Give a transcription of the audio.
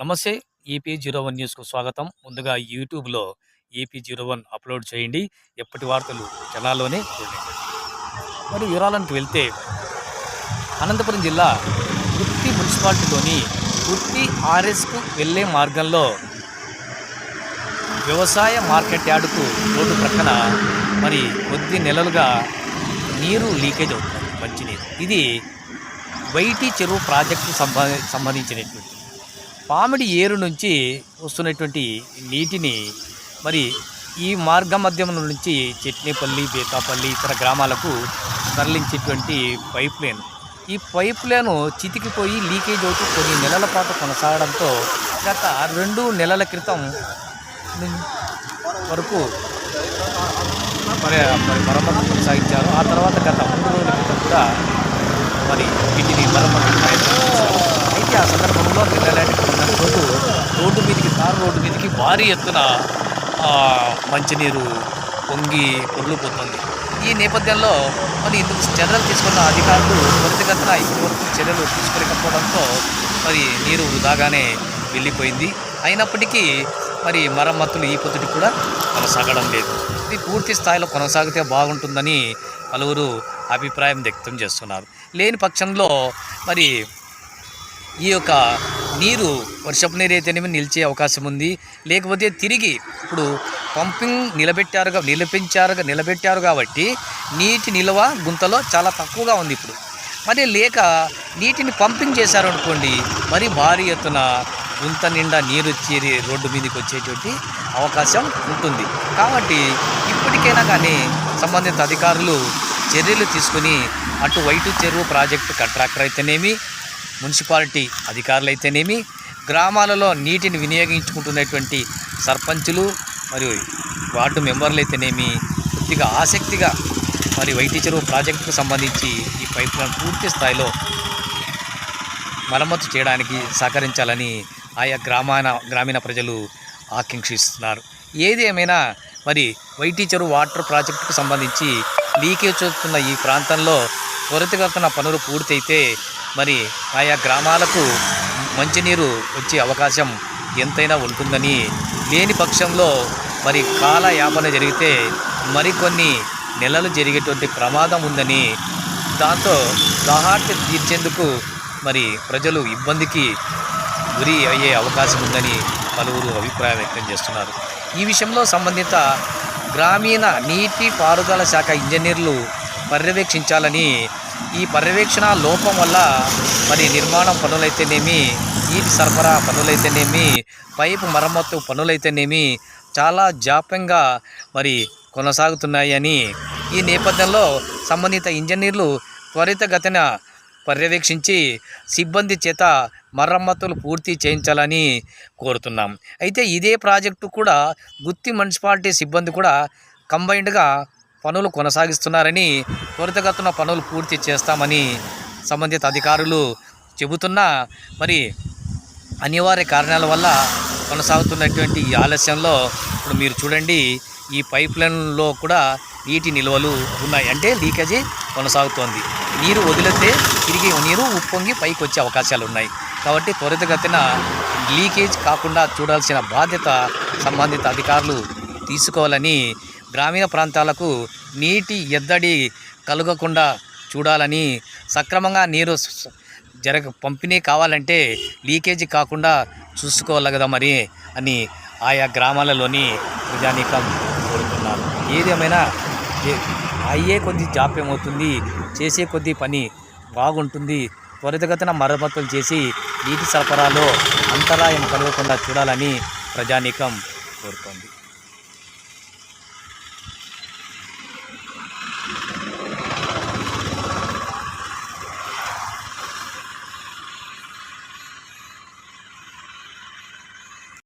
నమస్తే AP zero one న్యూస్కు స్వాగతం. ముందుగా యూట్యూబ్లో ఏపీ జీరో వన్ అప్లోడ్ చేయండి. ఎప్పటి వార్తలు జనాల్లోనే చూడండి. మరి వివరాలకు వెళ్తే అనంతపురం జిల్లా గుత్తి మున్సిపాలిటీలోని గుత్తి ఆర్ఎస్కు వెళ్ళే మార్గంలో వ్యవసాయ మార్కెట్ యార్డుకు రోడ్డు ప్రక్కన మరి కొద్ది నెలలుగా నీరు లీకేజ్ అవుతుంది మంచినీరు. ఇది వైటి చెరువు ప్రాజెక్టు సంబంధించినటువంటి పామిడి ఏరు నుంచి వస్తున్నటువంటి నీటిని మరి ఈ మార్గ మధ్యం నుంచి చెట్నేపల్లి బేతాపల్లి ఇతర గ్రామాలకు తరలించేటువంటి పైప్ లైన్. ఈ పైప్ లైన్ చితికిపోయి లీకేజ్ అవుతూ కొన్ని నెలల పాటు కొనసాగడంతో గత రెండు నెలల క్రితం వరకు మరి మరమ్మతు కొనసాగించారు. ఆ తర్వాత గత మూడు రోజుల క్రితం కూడా మరి వీటిని మరమ్మతు అయితే ఆ సందర్భంలో నిన్న రోజు రోడ్డు మీదకి తారు రోడ్డు మీదకి భారీ ఎత్తున మంచినీరు పొంగి పొర్లుపోతుంది. ఈ నేపథ్యంలో మరి ఇందుకు చర్యలు తీసుకున్న అధికారులు త్వరితగతిన ఇప్పటివరకు చర్యలు తీసుకోలేకపోవడంతో మరి నీరు వృధాగానే వెళ్ళిపోయింది. అయినప్పటికీ మరి మరమ్మతులు ఈ పొద్దుటి కూడా కొనసాగడం లేదు. ఇది పూర్తి స్థాయిలో కొనసాగితే బాగుంటుందని పలువురు అభిప్రాయం వ్యక్తం చేస్తున్నారు. లేని పక్షంలో మరి ఈ యొక్క నీరు వర్షపు నీరు అయితేనేమి నిలిచే అవకాశం ఉంది. లేకపోతే తిరిగి ఇప్పుడు పంపింగ్ నిలబెట్టారుగా నిలిపించారు నిలబెట్టారు కాబట్టి నీటి నిల్వ గుంతలో చాలా తక్కువగా ఉంది ఇప్పుడు. మరి లేక నీటిని పంపింగ్ చేశారు అనుకోండి మరి భారీ ఎత్తున గుంత నిండా నీరు చేరి రోడ్డు మీదకి వచ్చేటువంటి అవకాశం ఉంటుంది. కాబట్టి ఇప్పటికైనా కానీ సంబంధిత అధికారులు చర్యలు తీసుకుని అటు వైటు చెరువు ప్రాజెక్టు కాంట్రాక్టర్ అయితేనేమి మున్సిపాలిటీ అధికారులు అయితేనేమి గ్రామాలలో నీటిని వినియోగించుకుంటున్నటువంటి సర్పంచులు మరియు వార్డు మెంబర్లు అయితేనేమి కొద్దిగా ఆసక్తిగా మరి వైటి చెరువు ప్రాజెక్టుకు సంబంధించి ఈ పైప్ లైన్ పూర్తి స్థాయిలో మరమ్మతు చేయడానికి సహకరించాలని ఆయా గ్రామాన గ్రామీణ ప్రజలు ఆకాంక్షిస్తున్నారు. ఏదేమైనా మరి వైటీ చెరువు వాటర్ ప్రాజెక్టుకు సంబంధించి లీకేజ్ అవుతున్న ఈ ప్రాంతంలో త్వరితగతిన పనులు పూర్తయితే మరి ఆయా గ్రామాలకు మంచినీరు వచ్చే అవకాశం ఎంతైనా ఉంటుందని లేని పక్షంలో మరి కాలయాపన జరిగితే మరికొన్ని నెలలు జరిగేటువంటి ప్రమాదం ఉందని దాంతో దాహార్తి తీర్చేందుకు మరి ప్రజలు ఇబ్బందికి గురి అయ్యే అవకాశం ఉందని పలువురు అభిప్రాయం వ్యక్తం చేస్తున్నారు. ఈ విషయంలో సంబంధిత గ్రామీణ నీటి పారుదల శాఖ ఇంజనీర్లు పర్యవేక్షించాలని ఈ పర్యవేక్షణ లోపం వల్ల మరి నిర్మాణం పనులైతేనేమి నీటి సరఫరా పనులైతేనేమి పైపు మరమ్మత్తు పనులైతేనేమి చాలా జాప్యంగా మరి కొనసాగుతున్నాయని ఈ నేపథ్యంలో సంబంధిత ఇంజనీర్లు త్వరితగతిన పర్యవేక్షించి సిబ్బంది చేత మరమ్మతులు పూర్తి చేయించాలని కోరుతున్నాం. అయితే ఇదే ప్రాజెక్టు కూడా గుత్తి మున్సిపాలిటీ సిబ్బంది కూడా కంబైన్డ్గా పనులు కొనసాగిస్తున్నారని త్వరితగతిన పనులు పూర్తి చేస్తామని సంబంధిత అధికారులు చెబుతున్నా మరి అనివార్య కారణాల వల్ల కొనసాగుతున్నటువంటి ఈ ఆలస్యంలో ఇప్పుడు మీరు చూడండి ఈ పైప్ లైన్లో కూడా నీటి నిల్వలు ఉన్నాయి. అంటే లీకేజీ కొనసాగుతోంది. నీరు వదిలితే తిరిగి నీరు ఉప్పొంగి పైకి వచ్చే అవకాశాలు ఉన్నాయి. కాబట్టి త్వరితగతిన లీకేజ్ కాకుండా చూడాల్సిన బాధ్యత సంబంధిత అధికారులు తీసుకోవాలని గ్రామీణ ప్రాంతాలకు నీటి ఎద్దడి కలగకుండా చూడాలని సక్రమంగా నీరు జరగ పంపిణీ కావాలంటే లీకేజీ కాకుండా చూసుకోవాలి కదా మరి అని ఆయా గ్రామాలలోని ప్రజానీకం కోరుతున్నారు. ఏదేమైనా అయ్యే కొద్ది జాప్యం అవుతుంది చేసే కొద్ది పని బాగుంటుంది త్వరితగతిన మరమ్మతులు చేసి నీటి సరఫరాలో అంతరాయం కలగకుండా చూడాలని ప్రజానీకం కోరుతోంది.